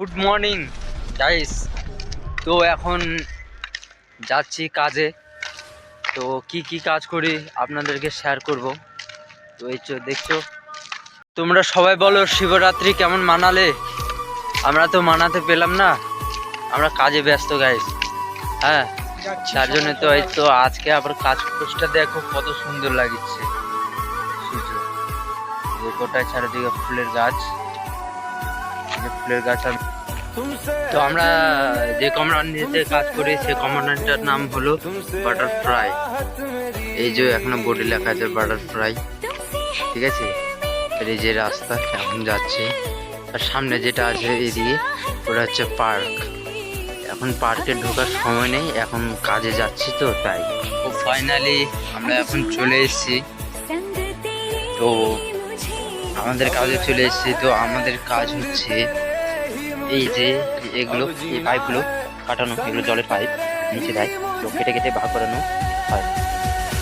Good morning guys তো এখন যাচ্ছি কাজে। তো কি কি কাজ করি আপনাদেরকে শেয়ার করব। তো এই চো দেখছ তোমরা সবাই বলো শিবরাত্রি কেমন মানালে? আমরা তো মানাতে পেলাম না। আমরা কাজে ব্যস্ত গাইস হ্যাঁ তার জন্য তো এই তো আজকে আবার কাজ পোস্টটা দেখো কত সুন্দর লাগছে। সূর্য এই গোটায় চারিদিকে ফুলের গাছ। ফুলের গাছ আর তো আমরা যে কোম্পানিতে কাজ করি সেই কোম্পানিটার নাম হলো বাটারফ্লাই এই যে এখনও বোর্ডে লেখা আছে বাটারফ্লাই ঠিক আছে? এই যে রাস্তা এখন যাচ্ছে? আর সামনে যেটা আছে এদিকে ওটা হচ্ছে পার্ক। এখন পার্কে ঢোকার সময় নেই এখন কাজে যাচ্ছি তো তাই। তো ফাইনালি আমরা এখন চলে এসেছি। তো আমাদের কাজে চলে এসেছি, তো আমাদের কাজ হচ্ছে এই যে এগুলো, এই পাইপগুলো কাটানো, এগুলো জলের পাইপ নিচে দেয়, তো কেটে কেটে ভাগ করানো হয়।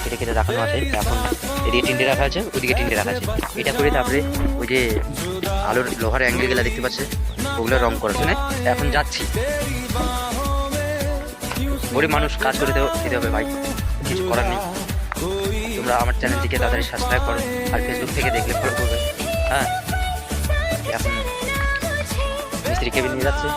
কেটে কেটে রাখানো আছে এখন এদিকে টিন্ডে রাখা আছে, ওদিকে টিন্ডে রাখা আছে। এটা করে তারপরে ওই যে আলোর লোহার অ্যাঙ্গেলগুলা দেখতে পাচ্ছে, ওগুলো রং করার জন্য। এখন যাচ্ছি। গরিব মানুষ, কাজ করে খেতে হবে ভাই, কিছু করার নেই। তোমরা আমার চ্যানেল চ্যানেলটিকে তাড়াতাড়ি সাবস্ক্রাইব করো, আর ফেসবুক থেকে দেখলে ফলো করবে। হ্যাঁ। এখন মিস্ত্রি কেবিন নিয়ে যাচ্ছে।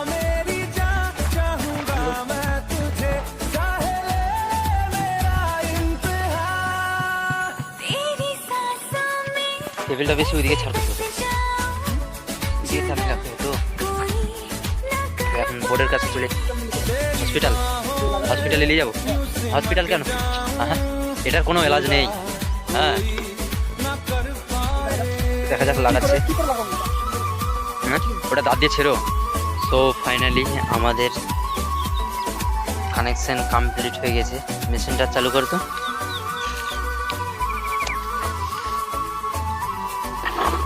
টেবিলটা বেশি ওইদিকে ছাড়তে হবে। ওইদিকে ছাড়তে রাখতে হবে তো। এখন বোর্ডের কাছে চলে হসপিটাল। হসপিটালে নিয়ে যাব। হসপিটাল কেন? হ্যাঁ এটার কোনো এলাজ নেই। হ্যাঁ। দেখা যাক লাগাচ্ছে। হ্যাঁ? ওটা দাঁত দিয়ে ছেড়ো। সো ফাইনালি আমাদের কানেকশন কমপ্লিট হয়ে গেছে। মেশিনটা চালু করতো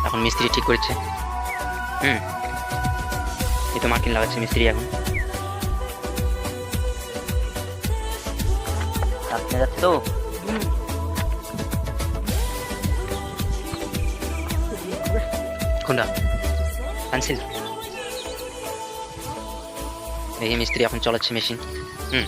এখন মিস্ত্রি ঠিক করছে। হুম। এই তো মার্কিন লাগাচ্ছে মিস্ত্রি এখন। আপনি যাচ্ছে তো। কোনটা আনছিল এই মিস্ত্রি এখন চালাচ্ছে মেশিন হুম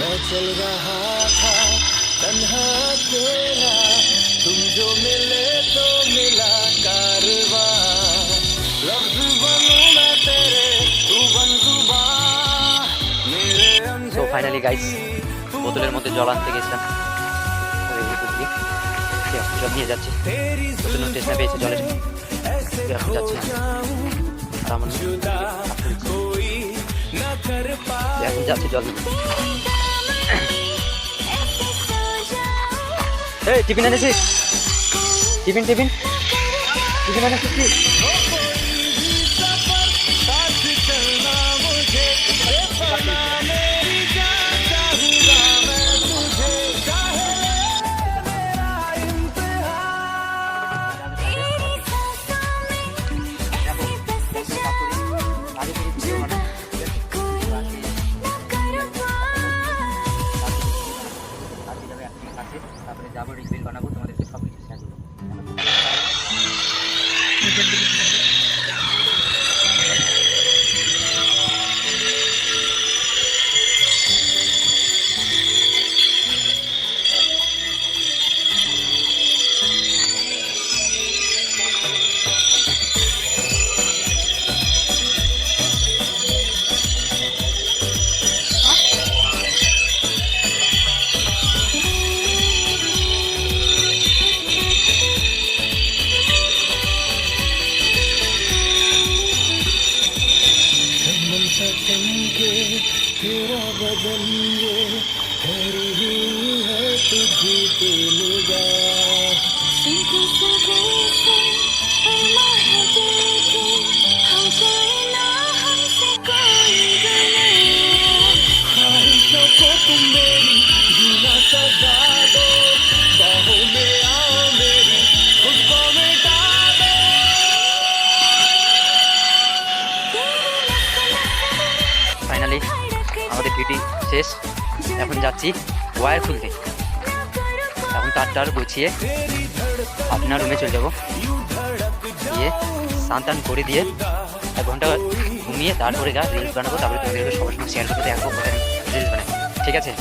मैं चल रहा था तन्हा अकेला तुम जो मिले तो मिला সো ফাইনালি গাইস বোতলের মধ্যে জল আনতে গেছিলাম। জল নিয়ে যাচ্ছি। প্রচণ্ড টেস্ট পেয়েছে জলের। যাচ্ছি। এখন যাচ্ছি জল এই, টিফিন এনেছিস? Tiffin tiffin? টিফিন এনেছিস तेरा बदन ये ठहरी हुई है तुझी पे निगाह শেষ। এখন যাচ্ছি ওয়্যার খুলতে। এখন তার টার গুছিয়ে আপনার রুমে চলে যাব। দিয়ে স্নান টান করে দিয়ে এক ঘণ্টা ঘুমিয়ে তারপরে গা রিলস বানাবো, তারপরে তোমাদের সবার সঙ্গে শেয়ার করতে দেখব রিলস বানাই ঠিক আছে?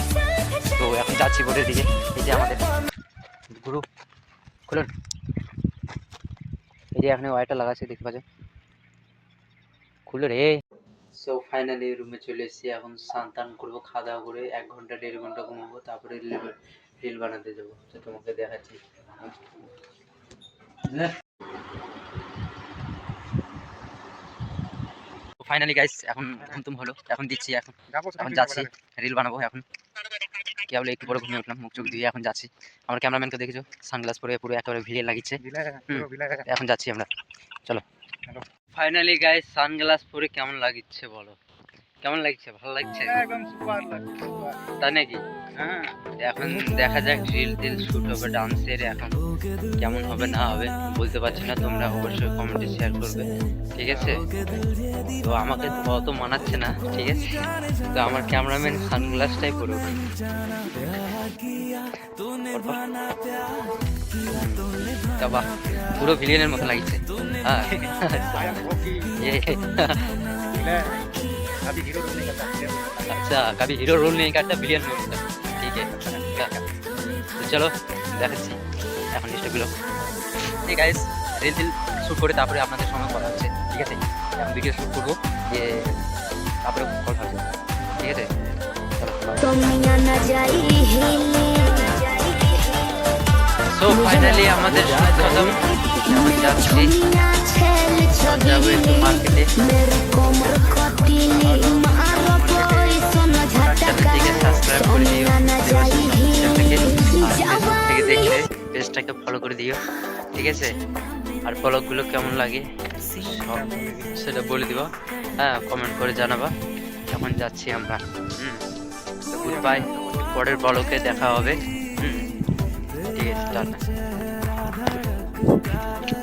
তো এখন যাচ্ছি বোর্ডের দিকে। এই যে আমাদের গ্রুপ খুলুন। এই যে এখানে ওয়াইটা লাগাচ্ছে, দেখতে পাচ্ছ খুলো রে। সো ফাইনালি রুমে চলে এসেছি। এখন স্নান টান করব খাওয়া দাওয়া করে এক ঘণ্টা দেড় ঘণ্টা ঘুমাবো তারপরে রিল বানাতে যাব। তো তোমাকে দেখাচ্ছি। ফাইনালি গাইস এখন ঘুম টুম হলো। এখন দিচ্ছি এখন এখন যাচ্ছি রিল বানাবো এখন। কে কেবল একটু পরে ঘুমিয়ে উঠলাম মুখ চোখ দিয়ে এখন যাচ্ছি। আমার ক্যামেরাম্যানকে দেখেছ? সানগ্লাস পরে পুরো একেবারে ভিড়ে লাগিচ্ছে এখন যাচ্ছি আমরা। চলো। ফাইনালি গায়ে সানগ্লাস পরে কেমন লাগছে বলো? কেমন লাগছে? ভালো লাগছে? একদম সুপার লাগছে তাই নাকি? হ্যাঁ। এখন দেখা যাক রিল টিল শুট হবে ডান্সের এখন কেমন হবে না হবে বলতে পারছি না তোমরা অবশ্যই কমেন্টে শেয়ার করবে ঠিক আছে? তো আমাকে তো অত মানাচ্ছে না ঠিক আছে? তো আমার ক্যামেরাম্যান সানগ্লাসটাই পরে বাহ পুরো ভিলিয়নের মতো লাগছে। হ্যাঁ। आई एम रॉकी ये अभी हीरो बनने का चाहते हैं अच्छा कभी हीरो रोल नहीं करता विलियन रोल करता ठीक है তো চলো দেখাচ্ছি এখন ডিস্টার্বগুলো ঠিক গাইস রিল টিল শ্যুট করে তারপরে আপনাদের সঙ্গে কথা হচ্ছে ঠিক আছে এখন ভিডিও শ্যুট করবো দিয়ে তারপরে কথা হচ্ছে ঠিক আছে তোমিয়া না যাই হিলে সো ফাইনালি আমাদের শুট খতম এখন যাচ্ছি মার্কেটে সাবস্ক্রাইব করে দিও দেখলে পেজটাকে ফলো করে দিও ঠিক আছে আর ব্লগগুলো কেমন লাগে সেটা বলে দিব হ্যাঁ কমেন্ট করে জানাবা এখন যাচ্ছি আমরা হুম গুড বাই পরের ব্লগে দেখা হবে হুম ঠিক আছে টাটা